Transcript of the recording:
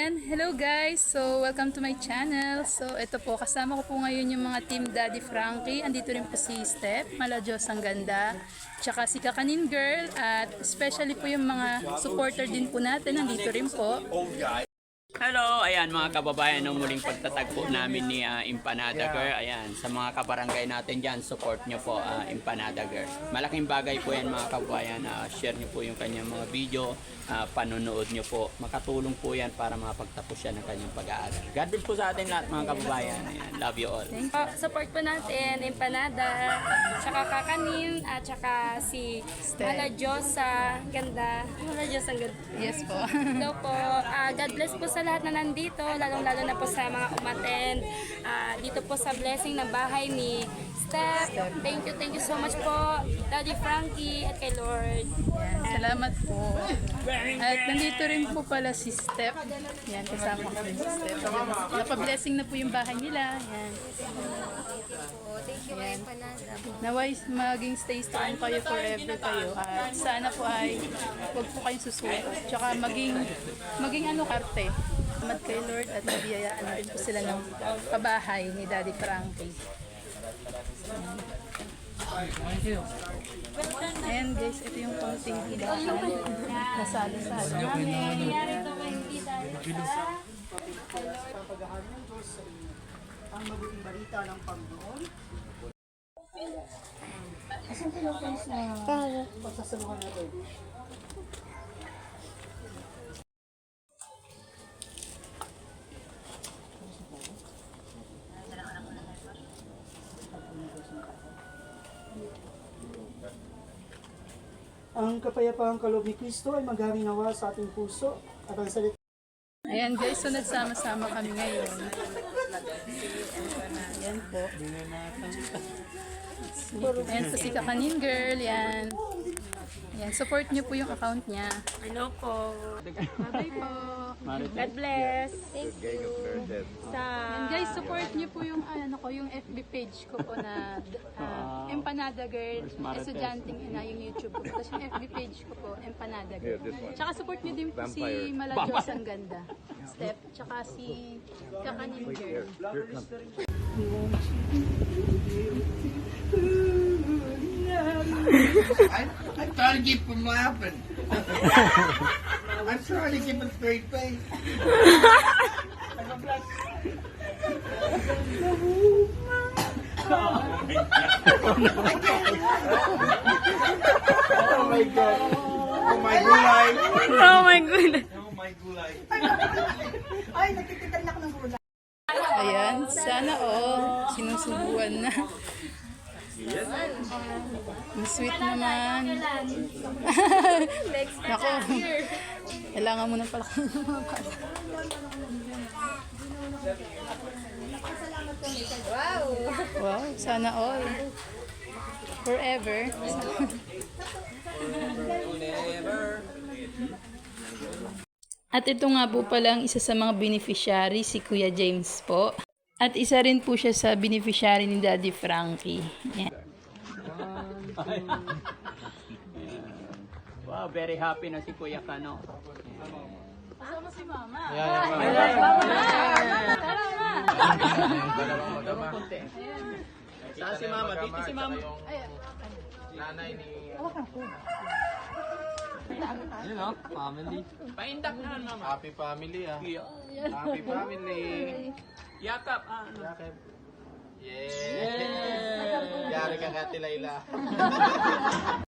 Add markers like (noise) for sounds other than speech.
Yan, hello guys! So, welcome to my channel. So, ito po, kasama ko po ngayon yung mga team Daddy Frankie. Andito rin po si Steph, Malajos ang ganda. Tsaka si Kakanin Girl. At especially po yung mga supporter din po natin. Nandito rin po. Hello, ayan mga kababayan ng muling pagtatagpo namin ni ah, Empanada Girl. Ayan, sa mga kabarangay natin dyan, support nyo po ah, Empanada Girl. Malaking bagay po yan mga kababayan. Ah, share nyo po yung kanyang mga video, ah, panonood nyo po. Makatulong po yan para makapagtapos siya ng kanyang pag-aaral. God bless po sa atin lahat mga kababayan. Ayan, love you all. Po, support po natin, Empanada, tsaka Kakanin, at tsaka si Mala Diyosa, ganda. Mala Diyosa, ang ganda. Yes po. Hello po. Ah, God bless po sa lahat na nandito, lalong-lalo na po sa mga umattend. Ah, dito po sa blessing ng bahay ni Steph. Thank you, thank you so much po, Daddy Frankie, at kay Lord. Yan, salamat po. At nandito rin po pala si Steph. Yan, kasama ko rin si Steph. Napablessing na po yung bahay nila. Yan. Thank you, Empanada. Naway maging stay strong kayo forever kayo at sana po ay huwag po kayong susuko. Tsaka maging maging ano karte. Salamat kay Lord at nabiyayaan na rin po sila ng kabahay ni Daddy Frankie. Ayan guys, ito yung konting hilahan na salo-salo namin. ang mabuting balita ng Panginoon. Pasasaluhan natin. Ang kapayapaang kaloob ni Kristo ay maghari nawa sa ating puso at ang salita Ayan guys, so nagsama-sama kami ngayon. Ayan po. Ayan po si Kakanin Girl, yan. Yan, support niyo po yung account niya. Hello po. Bye po. God bless. Thank you. Sa Yan guys, support niyo po yung ano ko, yung FB page ko po na uh, Empanada Girl, estudyanteng ina yung YouTube ko. Tapos yung FB page ko po, Empanada Girl. Tsaka support niyo din po si Malajos ang ganda. Step, tsaka si Kakanin Girl. I'm, I'm trying to keep from laughing. I'm trying to keep a straight face. oh my god. Oh my gulay. Oh my goodness. Oh my gulay. Ayan, sana all. Sinusubuan na. Ang sweet naman. Nako. Kailangan mo na pala kayo ng mga bata. Wow, sana all. Forever. At ito nga po pala ang isa sa mga beneficiary, si Kuya James po. At isa rin po siya sa beneficiary ni Daddy Frankie. Yan. Wow, very happy na si Kuya Kano. Kasama si Mama. Saan si Mama? Dito si Mama. Yun o, family. Paindak na Mama. Happy family ah. Iyo. Happy family. Yakap. Ah, ano? Yeah. Yari ka Kati Layla. (laughs)